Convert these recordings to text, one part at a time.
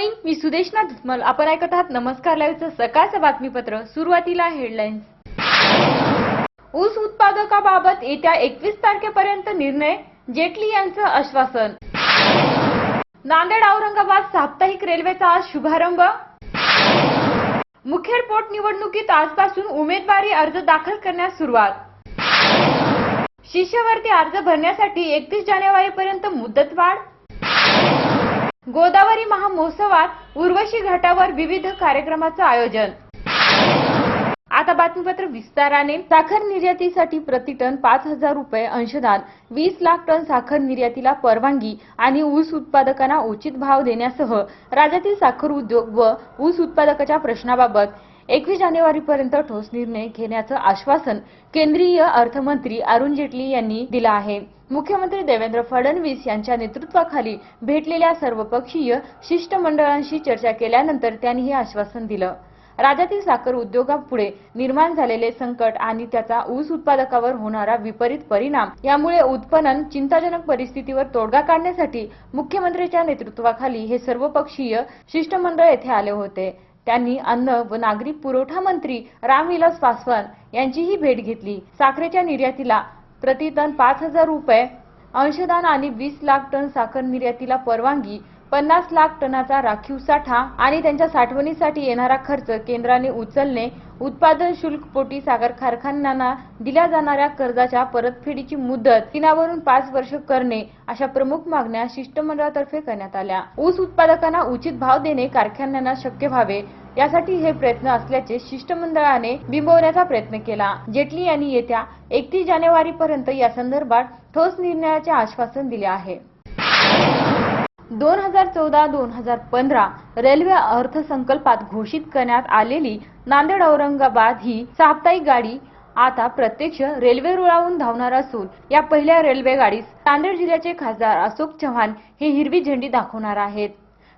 Morning मी सुदेशना धुसमल आपण ऐकत आहात नमस्कार लाईव्हचं सकाळचं बातमीपत्र सुरुवातीला हेडलाईन्स ऊस उत्पादकाबाबत येत्या एकवीस तारखेपर्यंत निर्णय जेटली यांचं आश्वासन. नांदेड औरंगाबाद साप्ताहिक रेल्वेचा आज शुभारंभ. मुखेड पोटनिवडणुकीत आजपासून उमेदवारी अर्ज दाखल करण्यास सुरुवात. शिष्यवर्ती अर्ज भरण्यासाठी एकतीस जानेवारीपर्यंत मुदतवाढ. गोदावरी महामहोत्सवात उर्वशी घाटावर विविध कार्यक्रमाचं आयोजन. आता बातमीपत्र विस्ताराने. साखर निर्यातीसाठी प्रतिटन पाच हजार रुपये अंशदान वीस लाख टन साखर निर्यातीला परवानगी आणि ऊस उत्पादकांना उचित भाव देण्यासह राज्यातील साखर उद्योग व ऊस उत्पादकाच्या प्रश्नाबाबत एकवीस जानेवारीपर्यंत ठोस निर्णय घेण्याचं आश्वासन केंद्रीय अर्थमंत्री अरुण जेटली यांनी दिलं आहे. मुख्यमंत्री देवेंद्र फडणवीस यांच्या नेतृत्वाखाली भेटलेल्या सर्वपक्षीय शिष्टमंडळांशी चर्चा केल्यानंतर त्यांनी हे आश्वासन दिलं. राज्यातील साखर उद्योगापुढे निर्माण झालेले संकट आणि त्याचा ऊस उत्पादकावर होणारा विपरीत परिणाम यामुळे उत्पन्न चिंताजनक परिस्थितीवर तोडगा काढण्यासाठी मुख्यमंत्र्यांच्या नेतृत्वाखाली हे सर्वपक्षीय शिष्टमंडळ येथे आले होते. त्यांनी अन्न व नागरी पुरवठा मंत्री रामविलास पासवान यांचीही भेट घेतली. साखरेच्या निर्यातीला प्रतिटन पाच हजार रुपये अंशदान आणि वीस लाख टन साखर निर्यातीला परवानगी पन्नास लाख टनाचा राखीव साठा आणि त्यांच्या साठवणीसाठी येणारा खर्च केंद्राने उचलणे उत्पादन शुल्क पोटी साखर कारखान्यांना दिल्या जाणाऱ्या कर्जाच्या परतफेडीची मुदत तीनावरून पाच वर्ष करणे अशा प्रमुख मागण्या शिष्टमंडळातर्फे करण्यात आल्या. ऊस उत्पादकांना उचित भाव देणे कारखान्यांना शक्य व्हावे यासाठी हे प्रयत्न असल्याचे शिष्टमंडळाने बिंबवण्याचा प्रयत्न केला. जेटली यांनी येत्या एकतीस जानेवारी पर्यंत या संदर्भात ठोस निर्णयाचे आश्वासन दिले आहे. दोन हजार चौदा दोन हजार पंधरा रेल्वे अर्थसंकल्पात घोषित करण्यात आलेली नांदेड औरंगाबाद ही साप्ताहिक गाडी आता प्रत्यक्ष रेल्वे रुळावून धावणार असून या पहिल्या रेल्वे गाडीस नांदेड जिल्ह्याचे खासदार अशोक चव्हाण हे हिरवी झेंडी दाखवणार आहेत.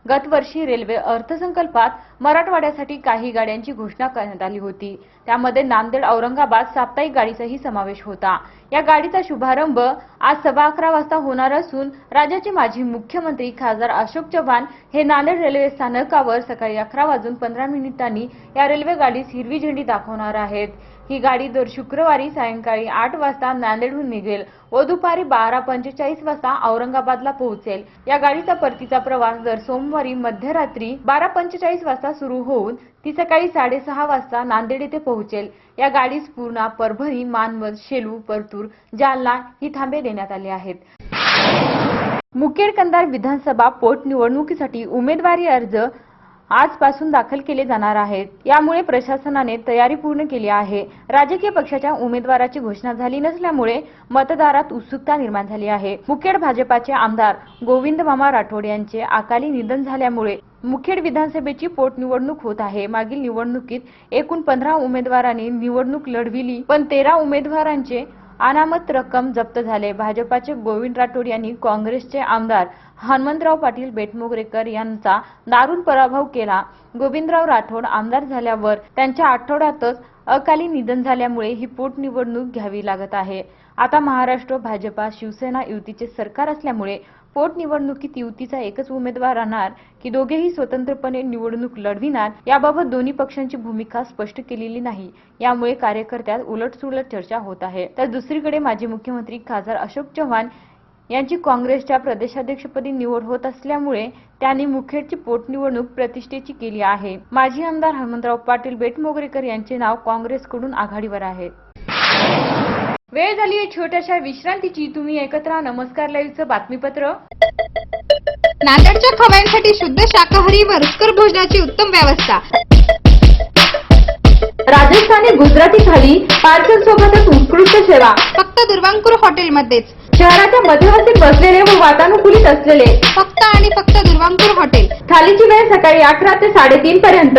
गतवर्षी रेल्वे अर्थसंकल्पात मराठवाड्यासाठी काही गाड्यांची घोषणा करण्यात आली होती. त्यामध्ये नांदेड औरंगाबाद साप्ताहिक गाडीचाही समावेश होता. या गाडीचा शुभारंभ आज सव्वा अकरा वाजता होणार असून राज्याचे माजी मुख्यमंत्री खासदार अशोक चव्हाण हे नांदेड रेल्वे स्थानकावर सकाळी अकरा वाजून पंधरा मिनिटांनी या रेल्वे गाडीस हिरवी झेंडी दाखवणार आहेत. ही गाडी दर शुक्रवारी सायंकाळी आठ वाजता नांदेडहून निघेल व दुपारी बारा पंचेचाळीस वाजता औरंगाबादला पोहोचेल. या गाडीचा परतीचा प्रवास दर सोमवारी मध्यरात्री बारा पंचेचाळीस वाजता सुरू होऊन ती सकाळी साडेसहा वाजता नांदेड येथे पोहोचेल. या गाडीस पूर्णा परभणी मानवत शेलू परतूर जालना ही थांबे देण्यात आले आहेत. मुखेड कंदार विधानसभा पोटनिवडणुकीसाठी उमेदवारी अर्ज आजपासून दाखल केले जाणार आहेत. यामुळे प्रशासनाने तयारी पूर्ण केली आहे. राजकीय पक्षाच्या उमेदवाराची घोषणा झाली नसल्यामुळे मतदारात उत्सुकता निर्माण झाली आहे. मुखेड भाजपाचे आमदार गोविंद मामा राठोड यांचे अकाली निधन झाल्यामुळे मुखेड विधानसभेची पोटनिवडणूक होत आहे. मागील निवडणुकीत एकूण पंधरा उमेदवारांनी निवडणूक लढविली. पण तेरा उमेदवारांचे अनामत रक्कम जप्त झाले. भाजपाचे गोविंद राठोड यांनी काँग्रेसचे आमदार हनुमंतराव पाटील बेटमोगरेकर यांचा दारुण पराभव केला. गोविंदराव राठोड आमदार झाल्यावर त्यांच्या आठवड्यातच अकाली निधन झाल्यामुळे ही पोटनिवडणूक घ्यावी लागत आहे. आता महाराष्ट्र भाजपा शिवसेना युतीचे सरकार असल्यामुळे पोटनिवडणुकीत युतीचा एकच उमेदवार राहणार की दोघेही स्वतंत्रपणे निवडणूक लढविणार याबाबत दोन्ही पक्षांची भूमिका स्पष्ट केलेली नाही. यामुळे कार्यकर्त्यात उलटसुलट चर्चा होत आहे. तर दुसरीकडे माजी मुख्यमंत्री खासदार अशोक चव्हाण यांची काँग्रेसच्या प्रदेशाध्यक्षपदी निवड होत असल्यामुळे त्यांनी मुखेडची पोटनिवडणूक प्रतिष्ठेची केली आहे. माजी आमदार हनुमंतराव पाटील बेटमोगरेकर यांचे नाव काँग्रेसकडून आघाडीवर आहे. वेळ झाली आहे छोट्याशा विश्रांतीची. तुम्ही ऐकत राहा नमस्कार लाईव्हचं बातमीपत्र. नांदेडच्या खवयांसाठी शुद्ध शाकाहारी व रुचकर भोजनाची उत्तम व्यवस्था. राजस्थानी गुजराती थाली पार्सल सोबतच उत्कृष्ट सेवा. फक्त दुर्वांकुर हॉटेलमध्येच. शहराच्या मध्यवर्ती बसलेले व वातानुकूलित असलेले. फक्त आणि फक्त दुर्वांपूर हॉटेल. थालीची वेळ सकाळी अकरा ते साडेतीन पर्यंत.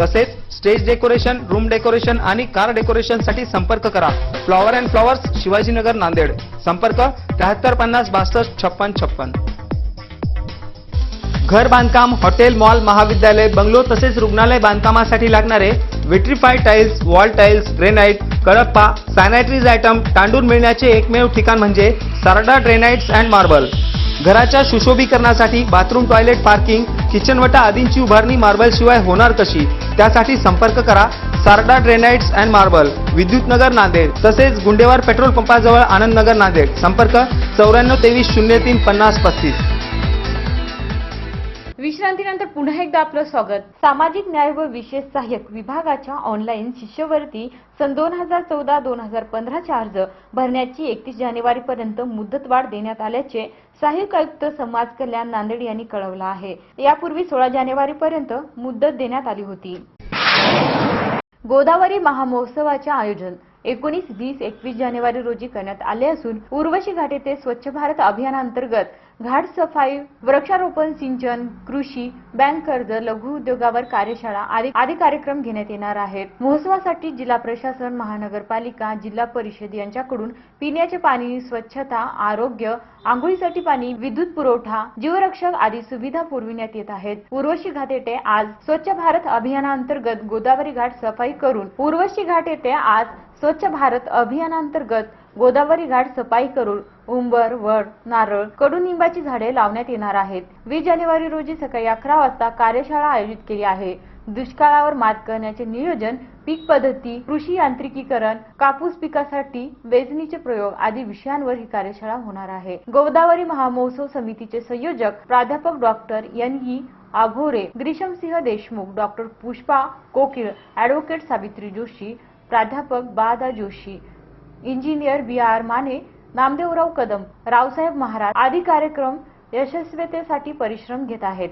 तसेच स्टेज डेकोरेशन रूम डेकोरेशन आणि कार डेकोरेशनसाठी संपर्क करा. Flower and flowers Shivajinagar Nanded. संपर्क त्र्याहत्तर पन्नास बासष्ट छप्पन छप्पन. घर बांधकाम हॉटेल मॉल महाविद्यालय बंगलो तसेच रुग्णालय बांधकामासाठी लागणारे vitrified tiles wall tiles granite Kadappa sanitaries item तांडून मिळण्याचे एकमेव ठिकाण म्हणजे सारडा ड्रेनाईट्स अँड मार्बल घराच्या सुशोभीकरणासाठी बाथरूम टॉयलेट पार्किंग किचनवटा आदींची उभारणी मार्बल शिवाय होणार कशी? त्यासाठी संपर्क करा. Sarda granites and marble Vidyutnagar Nanded तसेच गुंडेवार पेट्रोल पंपाजवळ आनंदनगर नांदेड. संपर्क चौऱ्याण्णव तेवीस शून्य तीन पन्नास पस्तीस. विश्रांतीनंतर पुन्हा एकदा आपलं स्वागत. सामाजिक न्याय व विशेष सहाय्यक विभागाच्या ऑनलाईन शिष्यवृत्ती सन दोन हजार चौदा दोन हजार पंधराच्या अर्ज भरण्याची एकतीस जानेवारी पर्यंत मुदतवाढ देण्यात आल्याचे सहाय्यक आयुक्त समाज कल्याण नांदेड यांनी कळवलं आहे. यापूर्वी सोळा जानेवारी पर्यंत मुदत देण्यात आली होती. गोदावरी महामहोत्सवाचे आयोजन एकोणीस वीस एकवीस जानेवारी रोजी करण्यात आले असून उर्वशी घाट येथे स्वच्छ भारत अभियानांतर्गत घाट सफाई वृक्षारोपण सिंचन कृषी बँक कर्ज लघु उद्योगावर कार्यशाळा आदी आदी कार्यक्रम घेण्यात येणार आहेत. महोत्सवासाठी जिल्हा प्रशासन महानगरपालिका जिल्हा परिषद यांच्याकडून पिण्याचे पाणी स्वच्छता आरोग्य आंघोळीसाठी पाणी विद्युत पुरवठा जीवरक्षक आदी सुविधा पुरविण्यात येत आहेत. उर्वशी घाट येथे आज स्वच्छ भारत अभियानांतर्गत गोदावरी घाट सफाई करून उर्वशी घाट येथे आज स्वच्छ भारत अभियानांतर्गत गोदावरी घाट सफाई करून उंबर वड नारळ कडुनिंबाची झाडे लावण्यात येणार आहेत. वीस जानेवारी रोजी सकाळी अकरा वाजता कार्यशाळा आयोजित केली आहे. दुष्काळावर मात करण्याचे नियोजन पीक पद्धती कृषी यांत्रिकीकरण कापूस पिकासाठी वेचणीचे प्रयोग आदी विषयांवर ही कार्यशाळा होणार आहे. गोदावरी महामहोत्सव समितीचे संयोजक प्राध्यापक doctor N E Abhore Grishmasinh Deshmukh doctor Pushpa Kokil advocate Savitri Joshi प्राध्यापक Bada Joshi engineer B R Mane Namdevrao Kadam Raosaheb Maharaj आदी कार्यक्रम यशस्वीतेसाठी परिश्रम घेत आहेत.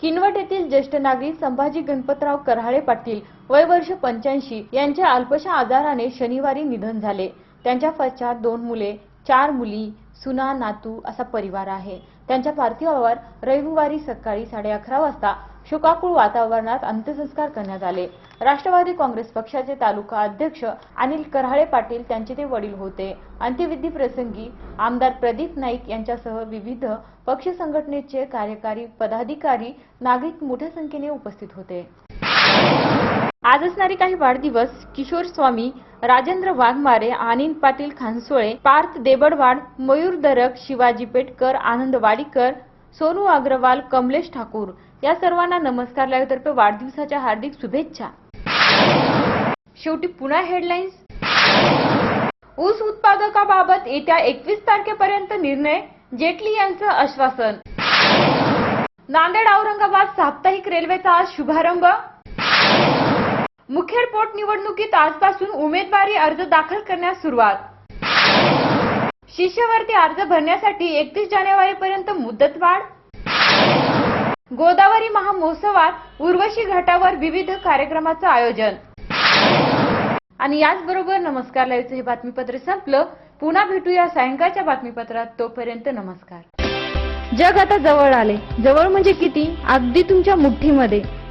किनवट येथील ज्येष्ठ नागरिक संभाजी गणपतराव कराळे पाटील वय वर्ष पंच्याऐंशी यांच्या अल्पशा आजाराने शनिवारी निधन झाले. त्यांच्या पश्चात दोन मुले चार मुली सुना नातू असा परिवार आहे. त्यांच्या पार्थिवावर रविवारी सकाळी साडे अकरा वाजता शोकाकुळ वातावरणात अंत्यसंस्कार करण्यात आले. राष्ट्रवादी काँग्रेस पक्षाचे तालुका अध्यक्ष अनिल कराळे पाटील त्यांचे ते वडील होते. अंत्यविधी प्रसंगी आमदार प्रदीप नाईक यांच्यासह विविध पक्ष संघटनेचे कार्यकारी पदाधिकारी नागरिक मोठ्या संख्येने उपस्थित होते. आज असणारे काही वाढदिवस किशोर स्वामी राजेंद्र वाघमारे आनंद पाटील खानसोळे पार्थ देबडवाड मयूर दरक शिवाजी पेटकर आनंद वाडीकर सोनू अग्रवाल कमलेश ठाकूर या सर्वांना नमस्कार लाईव्हतर्फे वाढदिवसाच्या हार्दिक शुभेच्छा. शेवटी पुन्हा हेडलाईन्स ऊस उत्पादकाबाबत येत्या एकवीस तारखेपर्यंत निर्णय जेटली यांचं आश्वासन. नांदेड औरंगाबाद साप्ताहिक रेल्वेचा आज शुभारंभ. मुखेड पोट निवडणुकीत आजपासून उमेदवारी अर्ज दाखल करण्यास सुरुवात. शिष्यवृत्ती अर्ज भरण्यासाठी एकतीस जानेवारी पर्यंत मुदतवाढ गोदावरी महामहोत्सवात उर्वशी घाटावर विविध कार्यक्रमाचं आयोजन. आणि याचबरोबर नमस्कार लाईव्हचं हे बातमीपत्र संपलं. पुन्हा भेटूया सायंकाळच्या बातमीपत्रात. तोपर्यंत नमस्कार. जग आता जवळ आले. जवळ म्हणजे किती? अगदी तुमच्या मुठ्ठीमध्ये